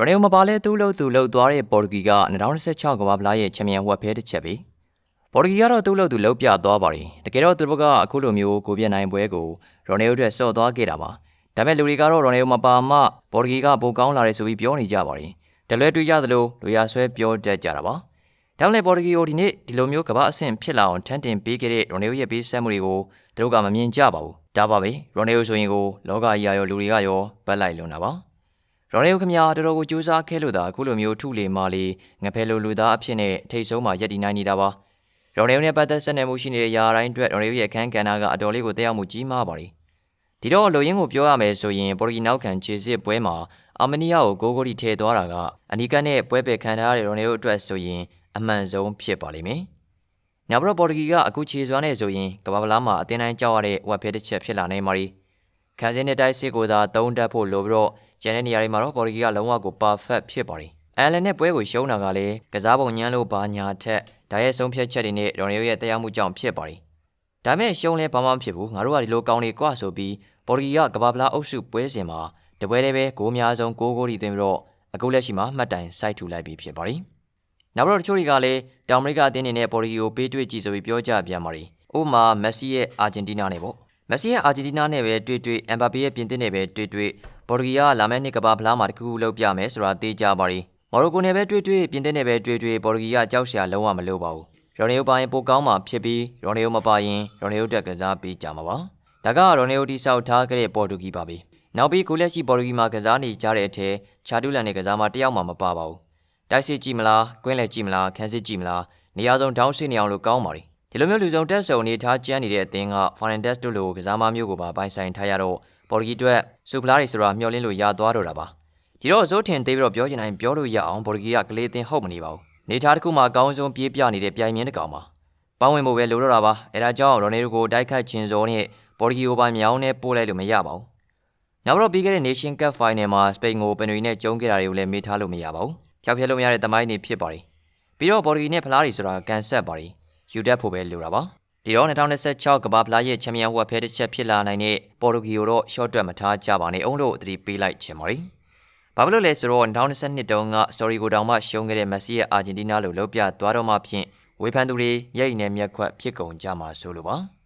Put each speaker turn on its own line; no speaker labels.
ရိုနယ်ယိုမပါလဲသူ့လို့သူ့လို့သွားတဲ့ပေါ်တူဂီက2016ကမ္ဘာဖလားရဲ့ချန်ပီယံဝက်ဖဲတစ်ချက်ပဲပေါ်တူဂီကတော့သူ့လို့သူ့လို့ပြသွားပါတယ်တကယ်တော့သူတို့ကအခုလိုမျိုးကိုပြတ်နိုင်ပွဲကိုရိုနယ်ယိုအတွက်ဆော့သွားခဲ့တာပါဒါပေမဲ့လူတွေကတော့ရိုနယ်ယိုမပါမှပေါ်တူဂီကပိုကောင်းလာတယ်ဆိုပြီးပြောနေကြပါတယ်တလွဲတွေ့ကြသလိုလူရဆွဲပြောတတ်ကြတာပါဒါမှလည်းပေါ်တူဂီကိုဒီနေ့ဒီလိုမျိုးကမ္ဘာအဆင့်ဖြစ်လာအောင်ထန်တင်ပေးခဲ့တဲ့ရိုနယ်ယိုရဲ့ပေးဆက်မှုတွေကိုသူတို့ကမမြင်ကြပါဘူးဒါပါပဲရိုနယ်ယိုဆိုရင်ကိုလောကကြီးရောလူတွေကရောဗတ်လိုက်လွန်တာပါ ရိုနယ်ယိုခင်ဗျာတော်တော်ကိုကြိုးစားခဲ့လို့သာအခုလိုမျိုးထုလေမာလေးငဖဲလိုလူသားအဖြစ်နဲ့ထိတ်ဆုံးမှာရက်တည်နိုင်နေတာပါရိုနယ်ယိုနဲ့ပတ်သက်ဆက်နွယ်မှုရှိနေတဲ့ຢာတိုင်းအတွက်ရိုနယ်ယိုရဲ့အခန်းကဏ္ဍကအတော်လေးကိုတက်ရောက်မှုကြီးမားပါတယ်ဒီတော့လိုရင်းကိုပြောရမယ်ဆိုရင်ပေါ်တူဂီနောက်ခံခြေစစ်ပွဲမှာအာမနီယာကိုဂိုးဂိုးတီထည့်သွားတာကအနီကန်နဲ့ပွဲပယ်ခံထားရတဲ့ရိုနယ်ယိုအတွက်ဆိုရင်အမှန်ဆုံးဖြစ်ပါလိမ့်မယ်။နောက်ပြီးတော့ပေါ်တူဂီကအခုခြေစွမ်းနဲ့ဆိုရင်ကမ္ဘာပလားမှာအတင်းတိုင်းကြောက်ရတဲ့ဝက်ဖဲတစ်ချက်ဖြစ်လာနိုင်ပါ ರಿ ။ ခံစင်းတဲ့တိုင်းစစ်ကိုသာသုံးတတ်ဖို့လိုပြီးတော့ကျန်တဲ့နေရာတွေမှာတော့ပေါ်တူဂီကလုံးဝကို perfect ဖြစ်ပါတယ်။အန်လန်နဲ့ပွဲကိုရှုံးတာကလည်းကစားပုံညံလို့ဘာညာထက်ဒါရဲ့ဆုံးဖြတ်ချက်တွေနဲ့ရော်နီယိုရဲ့တရားမှုကြောင့်ဖြစ်ပါတယ်။ဒါမဲ့ရှုံးလဲဘာမှမဖြစ်ဘူး။ငါတို့ကဒီလိုကောင်းနေကွာဆိုပြီးပေါ်တူဂီကကဘာပလာအုပ်စုပွဲစဉ်မှာတပွဲတည်းပဲဂိုးအများဆုံး6ဂိုးတီသွင်းပြီးတော့အခုလက်ရှိမှာမှတ်တိုင်စိုက်ထူလိုက်ပြီးဖြစ်ပါတယ်။နောက်တော့တချို့တွေကလည်းတောင်အမေရိကအသင်းတွေနဲ့ပေါ်တူဂီကိုပေးတွေ့ကြည့်ဆိုပြီးပြောကြပြန်ပါတယ်။ဥပမာမက်ဆီရဲ့အာဂျင်တီးနားနဲ့ပေါ့။ မက်ဆီရဲ့အာဂျင်တီးနားနဲ့ပဲတွေ့တွေ့အမ်ဘာပေရဲ့ပြင်သစ်နဲ့ပဲတွေ့တွေ့ပေါ်တူဂီကလာမယ့်နှစ်ကမ္ဘာဖလားမှာတခုခုလုပ်ပြမယ်ဆိုတာသိကြပါ ರಿ ။မော်ရိုကိုနဲ့ပဲတွေ့တွေ့ပြင်သစ်နဲ့ပဲတွေ့တွေ့ပေါ်တူဂီကကြောက်စရာလုံးဝမလိုပါဘူး။ရိုနေယိုပါရင်ပိုကောင်းမှဖြစ်ပြီးရိုနေယိုမပါရင်ရိုနေယိုတက်ကစားပေးကြမှာပါ။ဒါကရိုနေယိုတီဆောက်ထားခဲ့တဲ့ပေါ်တူဂီပါပဲ။နောက်ပြီးကိုလက်ရှိပေါ်တူဂီမှာကစားနေကြတဲ့အထက်ချာတူလန်နဲ့ကစားမတယောက်မှမပါပါဘူး။တိုက်စစ်ကြည့်မလား၊ကွင်းလက်ကြည့်မလား၊ခန်းစစ်ကြည့်မလားနေရာစုံတောင်းရှိနေအောင်လို့ကောင်းပါ ರಿ ။ ဒီလိုမျိုးလူစုံတက်စုံနေထားကျန်းနေတဲ့အသင်းက Fernandes တို့လိုကစားမမျိုးကိုပါပိုင်ဆိုင်ထားရတော့ပေါ်တူဂီအတွက်စူပလာတွေဆိုတာမျှော်လင့်လို့ရသွားတော့တာပါ။ဒီတော့ဇိုးထင်သေးပြီးတော့ပြောချင်တိုင်းပြောလို့ရအောင်ပေါ်တူဂီကကလေးအသင်းဟုတ်မနေပါဘူး။နေထားတစ်ခုမှာအကောင်းဆုံးပြေးပြနေတဲ့ပြိုင်မြင်းတစ်ကောင်ပါ။ပေါင်းဝင်ဖို့ပဲလိုတော့တာပါ။အဲဒါကြောင့်ရိုနေရိုကိုတိုက်ခတ်ခြင်းစောနဲ့ပေါ်တူဂီကိုပါမြောင်းနဲ့ပို့လိုက်လို့မရပါဘူး။နောက်တော့ပြီးခဲ့တဲ့ Nation Cup Final မှာစပိန်ကိုပင်ရီနဲ့ကျုံးခဲ့တာတွေကိုလည်းမေ့ထားလို့မရပါဘူး။ကြောက်ဖြတ်လို့မရတဲ့တမိုင်းနေဖြစ်ပါ ರಿ ။ပြီးတော့ပေါ်တူဂီနဲ့ဖလားတွေဆိုတာကန်ဆက်ပါ ರಿ ။ယူ တက်ဖို့ပဲလိုတာပါ။ဒီတော့2026ကမ္ဘာဖလားရဲ့ချန်ပီယံဝက်ဖဲတစ်ချက်ဖြစ်လာနိုင်တဲ့ပေါ်တူဂီကိုတော့ short တွက်မထားကြပါနဲ့အောင်လို့သတိပေးလိုက်ချင်ပါ ರಿ ။ဘာဖြစ်လို့လဲဆိုတော့2022တုန်းက story ကိုတောင်မှရှုံးခဲ့တဲ့မက်ဆီရဲ့အာဂျင်တီးနားလိုလှုပ်ပြသွားတော့မှဖြင့်ဝေဖန်သူတွေရဲ့အိမ်နဲ့မျက်ခွက်ဖြစ်ကုန်ကြမှာဆိုလိုပါ။